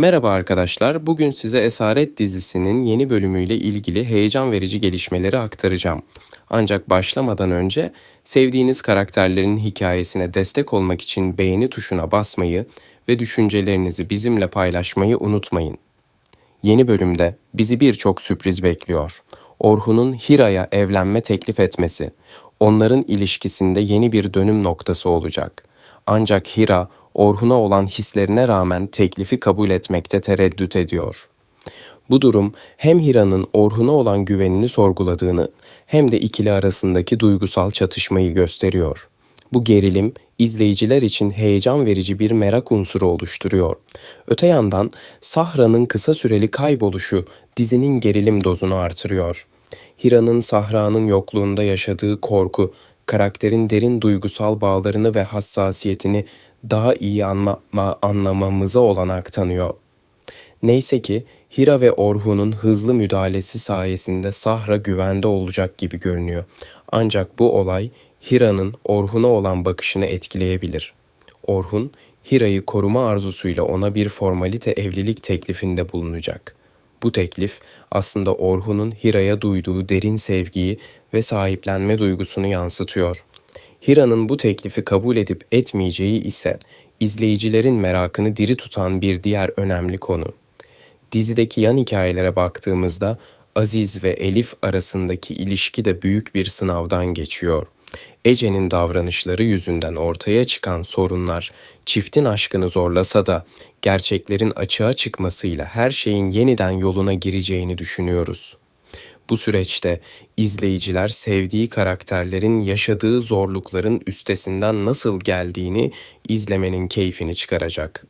Merhaba arkadaşlar. Bugün size Esaret dizisinin yeni bölümüyle ilgili heyecan verici gelişmeleri aktaracağım. Ancak başlamadan önce sevdiğiniz karakterlerin hikayesine destek olmak için beğeni tuşuna basmayı ve düşüncelerinizi bizimle paylaşmayı unutmayın. Yeni bölümde bizi birçok sürpriz bekliyor. Orhun'un Hira'ya evlenme teklif etmesi, onların ilişkisinde yeni bir dönüm noktası olacak. Ancak Hira, Orhun'a olan hislerine rağmen teklifi kabul etmekte tereddüt ediyor. Bu durum hem Hira'nın Orhun'a olan güvenini sorguladığını hem de ikili arasındaki duygusal çatışmayı gösteriyor. Bu gerilim izleyiciler için heyecan verici bir merak unsuru oluşturuyor. Öte yandan Sahra'nın kısa süreli kayboluşu dizinin gerilim dozunu artırıyor. Hira'nın Sahra'nın yokluğunda yaşadığı korku, karakterin derin duygusal bağlarını ve hassasiyetini daha iyi anma, anlamamıza olanak tanıyor. Neyse ki Hira ve Orhun'un hızlı müdahalesi sayesinde Sahra güvende olacak gibi görünüyor. Ancak bu olay Hira'nın Orhun'a olan bakışını etkileyebilir. Orhun, Hira'yı koruma arzusuyla ona bir formalite evlilik teklifinde bulunacak. Bu teklif aslında Orhun'un Hira'ya duyduğu derin sevgiyi ve sahiplenme duygusunu yansıtıyor. Hira'nın bu teklifi kabul edip etmeyeceği ise izleyicilerin merakını diri tutan bir diğer önemli konu. Dizideki yan hikayelere baktığımızda Aziz ve Elif arasındaki ilişki de büyük bir sınavdan geçiyor. Ece'nin davranışları yüzünden ortaya çıkan sorunlar çiftin aşkını zorlasa da gerçeklerin açığa çıkmasıyla her şeyin yeniden yoluna gireceğini düşünüyoruz. Bu süreçte izleyiciler sevdiği karakterlerin yaşadığı zorlukların üstesinden nasıl geldiğini izlemenin keyfini çıkaracak.